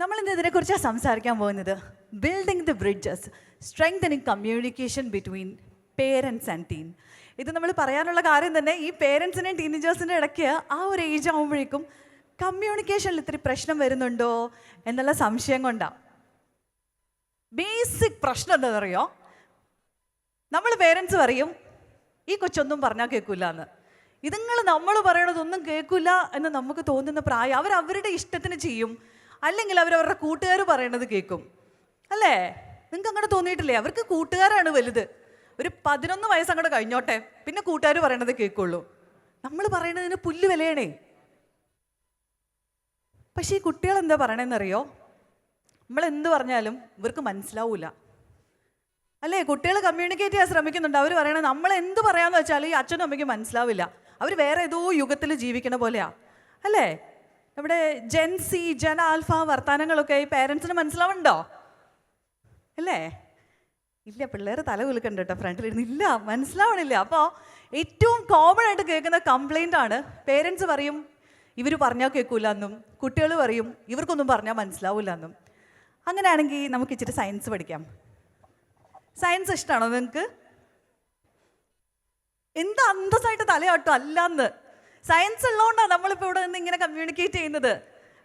നമ്മൾ ഇന്ന് ഇതിനെക്കുറിച്ചാണ് സംസാരിക്കാൻ പോകുന്നത്? Building the bridges strengthening communication between parents and teen ഇത് നമ്മൾ പറയാനുള്ള കാര്യം തന്നെ ഈ പേരൻസിനെയും ടീനേജേഴ്സിന്റെ ഇടയ്ക്ക് ആ ഒരു ഏജ് ആകുമ്പോഴേക്കും കമ്മ്യൂണിക്കേഷനിൽ ഇത്തിരി പ്രശ്നം വരുന്നുണ്ടോ എന്നുള്ള സംശയം കൊണ്ടാണ് ബേസിക് പ്രശ്നം എന്താണെന്നറിയോ നമ്മൾ പേരൻസ് പറയും ഈ കൊച്ചൊന്നും പറഞ്ഞാൽ കേൾക്കില്ല എന്ന് ഇതുങ്ങൾ നമ്മൾ പറയണതൊന്നും കേൾക്കില്ല എന്ന് നമുക്ക് തോന്നുന്ന പ്രായം അവർ അവരുടെ ഇഷ്ടത്തിന് ചെയ്യും. അല്ലെങ്കിൽ അവരവരുടെ കൂട്ടുകാർ പറയണത് കേൾക്കും അല്ലേ? നിങ്ങൾക്ക് അങ്ങനെ തോന്നിയിട്ടില്ലേ? അവർക്ക് കൂട്ടുകാരാണ് വലുത്. ഒരു പതിനൊന്ന് വയസ്സ് അങ്ങോട്ട് കഴിഞ്ഞോട്ടെ പിന്നെ കൂട്ടുകാർ പറയണത് കേൾക്കുള്ളൂ നമ്മൾ പറയണതിന് പുല്ല് വിലയണേ. പക്ഷേ ഈ കുട്ടികൾ എന്താ പറയണതെന്നറിയോ നമ്മൾ എന്ത് പറഞ്ഞാലും ഇവർക്ക് മനസ്സിലാവൂല. അല്ലേ? കുട്ടികൾ കമ്മ്യൂണിക്കേറ്റ് ചെയ്യാൻ ശ്രമിക്കുന്നുണ്ട്. അവർ പറയണത് നമ്മൾ എന്ത് പറയാന്ന് വെച്ചാൽ ഈ അച്ഛനും അമ്മയ്ക്കും മനസ്സിലാവില്ല. അവർ വേറെ ഏതോ യുഗത്തിൽ ജീവിക്കണ പോലെയാ. അല്ലേ? നമ്മുടെ ജെൻസി ജന ആൽഫ വർത്താനങ്ങളൊക്കെ ഈ പേരൻസിന് മനസ്സിലാവുണ്ടോ അല്ലേ? ഇല്ല പിള്ളേർ തല കുലുക്കണ്ട കേട്ടോ ഫ്രണ്ടിലിരുന്ന് ഇല്ല മനസ്സിലാവണില്ല. അപ്പോൾ ഏറ്റവും കോമൺ ആയിട്ട് കേൾക്കുന്ന കംപ്ലൈന്റ് ആണ് പേരൻസ് പറയും ഇവർ പറഞ്ഞാൽ കേൾക്കൂല എന്നും കുട്ടികൾ പറയും ഇവർക്കൊന്നും പറഞ്ഞാൽ മനസ്സിലാവില്ല എന്നും അങ്ങനെയാണെങ്കിൽ നമുക്ക് ഇച്ചിരി സയൻസ് പഠിക്കാം. സയൻസ് ഇഷ്ടമാണോ നിങ്ങൾക്ക് എന്താ അന്തസ്സായിട്ട് തലയാട്ടോ അല്ലാന്ന്. സയൻസ് ഉള്ളതുകൊണ്ടാണ് നമ്മളിപ്പോൾ ഇവിടെ നിന്ന് ഇങ്ങനെ കമ്മ്യൂണിക്കേറ്റ് ചെയ്യുന്നത്.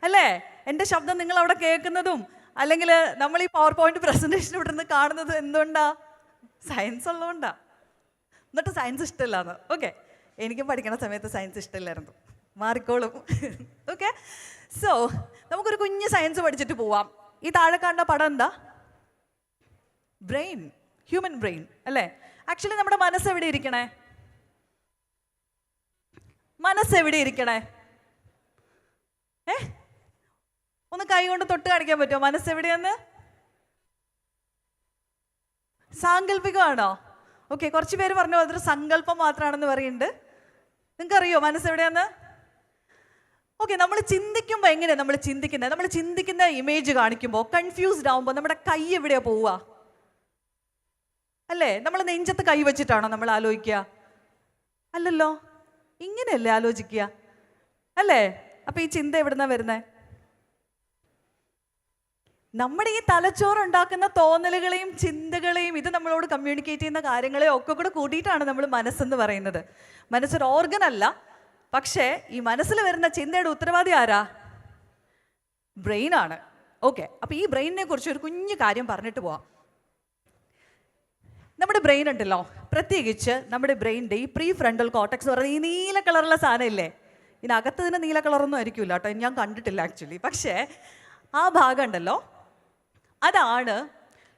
അല്ലേ? എന്റെ ശബ്ദം നിങ്ങൾ അവിടെ കേൾക്കുന്നതും അല്ലെങ്കിൽ നമ്മൾ ഈ പവർ പോയിന്റ് പ്രസന്റേഷൻ ഇവിടെ നിന്ന് കാണുന്നത് എന്തുകൊണ്ടാ? സയൻസ് ഉള്ളതുകൊണ്ടാ. എന്നിട്ട് സയൻസ് ഇഷ്ടമില്ലാന്ന്. ഓക്കെ എനിക്കും പഠിക്കണ സമയത്ത് സയൻസ് ഇഷ്ടമില്ലായിരുന്നു. മാറിക്കോളും. ഓക്കെ സോ നമുക്കൊരു കുഞ്ഞ് സയൻസ് പഠിച്ചിട്ട് പോവാം. ഈ താഴെ കാണുന്ന പടം എന്താ? ബ്രെയിൻ ഹ്യൂമൻ ബ്രെയിൻ അല്ലേ? ആക്ച്വലി നമ്മുടെ മനസ്സ് എവിടെ ഇരിക്കണേ? മനസ്സ് എവിടെ ഇരിക്കണേ? ഏ? ഒന്ന് കൈ കൊണ്ട് തൊട്ട് കാണിക്കാൻ പറ്റുമോ? മനസ്സ് എവിടെയെന്ന് സാങ്കല്പികമാണോ ഓക്കെ കുറച്ച് പേര് പറഞ്ഞു അതൊരു സങ്കല്പം മാത്രമാണെന്ന് പറയുന്നുണ്ട്. നിങ്ങൾക്കറിയോ മനസ്സ് എവിടെയാന്ന് ഓക്കെ നമ്മൾ ചിന്തിക്കുമ്പോൾ എങ്ങനെയാണ് നമ്മൾ ചിന്തിക്കുന്നത്? നമ്മൾ ചിന്തിക്കുന്ന ഇമേജ് കാണിക്കുമ്പോൾ കൺഫ്യൂസ്ഡ് ആവുമ്പോൾ നമ്മുടെ കൈ എവിടെയാണ് പോവുക? അല്ലേ? നമ്മൾ നെഞ്ചത്ത് കൈ വെച്ചിട്ടാണോ നമ്മൾ ആലോചിക്കുക? അല്ലല്ലോ. ഇങ്ങനെയല്ലേ ആലോചിക്കുക? അല്ലേ? അപ്പൊ ഈ ചിന്ത എവിടുന്നാ വരുന്നേ? നമ്മുടെ ഈ തലച്ചോറ് ഉണ്ടാക്കുന്ന തോന്നലുകളെയും ചിന്തകളെയും ഇത് നമ്മളോട് കമ്മ്യൂണിക്കേറ്റ് ചെയ്യുന്ന കാര്യങ്ങളെയും ഒക്കെ കൂടെ കൂട്ടിയിട്ടാണ് നമ്മൾ മനസ്സെന്ന് പറയുന്നത്. മനസ്സൊരു ഓർഗൻ അല്ല. പക്ഷേ ഈ മനസ്സിൽ വരുന്ന ചിന്തയുടെ ഉത്തരവാദി ആരാ? ബ്രെയിനാണ് ഓക്കെ അപ്പൊ ഈ ബ്രെയിനിനെ കുറിച്ച് ഒരു കുഞ്ഞു കാര്യം പറഞ്ഞിട്ട് പോവാം. നമ്മുടെ ബ്രെയിൻ ഉണ്ടല്ലോ. പ്രത്യേകിച്ച് നമ്മുടെ ബ്രെയിനിന്റെ ഈ പ്രീ ഫ്രണ്ടൽ കോട്ടക്സ് എന്ന് പറയുന്ന ഈ നീല കളറുള്ള സാധനം ഇല്ലേ ഇതിനകത്ത് തന്നെ നീല കളറൊന്നും ആയിരിക്കില്ല കേട്ടോ. ഞാൻ കണ്ടിട്ടില്ല ആക്ച്വലി പക്ഷേ ആ ഭാഗം ഉണ്ടല്ലോ. അതാണ്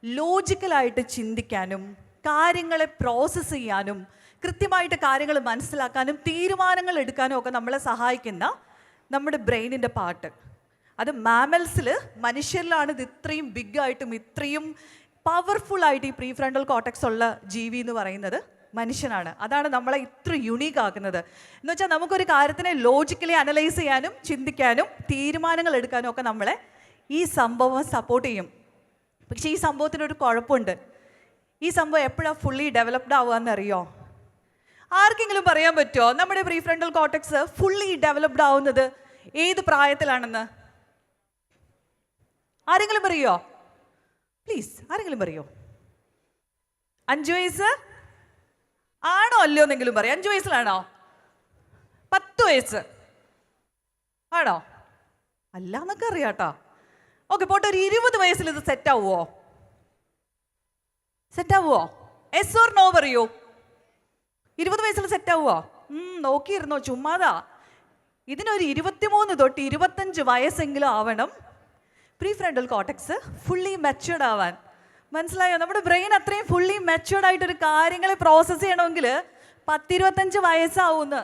ലോജിക്കലായിട്ട് ചിന്തിക്കാനും കാര്യങ്ങളെ പ്രോസസ്സ് ചെയ്യാനും കൃത്യമായിട്ട് കാര്യങ്ങൾ മനസ്സിലാക്കാനും തീരുമാനങ്ങൾ എടുക്കാനും ഒക്കെ നമ്മളെ സഹായിക്കുന്ന നമ്മുടെ ബ്രെയിനിന്റെ പാട്ട് അത് മാമൽസിൽ മനുഷ്യരിലാണ് ഇത് ഇത്രയും ബിഗ് ആയിട്ടും ഇത്രയും പവർഫുൾ ആയിട്ട് ഈ പ്രീ ഫ്രണ്ടൽ കോട്ടക്സ് ഉള്ള ജീവി എന്ന് പറയുന്നത് മനുഷ്യനാണ്. അതാണ് നമ്മളെ ഇത്ര യുണീക്ക് ആക്കുന്നത്. എന്ന് വെച്ചാൽ നമുക്കൊരു കാര്യത്തിനെ ലോജിക്കലി അനലൈസ് ചെയ്യാനും ചിന്തിക്കാനും തീരുമാനങ്ങൾ എടുക്കാനും ഒക്കെ നമ്മളെ ഈ സംഭവം സപ്പോർട്ട് ചെയ്യും. പക്ഷേ ഈ സംഭവത്തിനൊരു കുഴപ്പമുണ്ട്. ഈ സംഭവം എപ്പോഴാണ് ഫുള്ളി ഡെവലപ്ഡ് ആവുക അറിയോ ആർക്കെങ്കിലും പറയാൻ പറ്റുമോ നമ്മുടെ പ്രീഫ്രണ്ടൽ കോട്ടക്സ് ഫുള്ളി ഡെവലപ്ഡ് ആവുന്നത് ഏത് പ്രായത്തിലാണെന്ന്? ആരെങ്കിലും പറയോ? പ്ലീസ് ആരെങ്കിലും പറയോ? അഞ്ചു വയസ്സ്? ആണോ അല്ലയോ എന്നെങ്കിലും പറയും. അഞ്ചു വയസ്സിലാണോ? പത്ത് വയസ്സ്. ആണോ? അല്ല എന്നൊക്കെ അറിയാട്ടോ. ഓക്കെ പോട്ടെ ഒരു ഇരുപത് വയസ്സിൽ ഇത് സെറ്റ് ആവുമോ സെറ്റ് ആവുമോ എസ് ഓർ നോ പറയൂ. ഇരുപത് വയസ്സിൽ സെറ്റ് ആവുമോ നോക്കിയിരുന്നോ ചുമ്മാതാ. ഇതിനൊരു ഇരുപത്തിമൂന്ന് തൊട്ട് ഇരുപത്തഞ്ച് വയസ്സെങ്കിലും ആവണം. Pre frontal cortex fully matured ആവാൻ. മനസ്സിലായോ? നമ്മുടെ ബ്രെയിൻ അത്രയും ഫുള്ളി മെച്ചുവേർഡ് ആയിട്ടൊരു കാര്യങ്ങളെ പ്രോസസ്സ് ചെയ്യണമെങ്കിൽ പത്തിരുപത്തഞ്ച് വയസ്സാവുമെന്ന്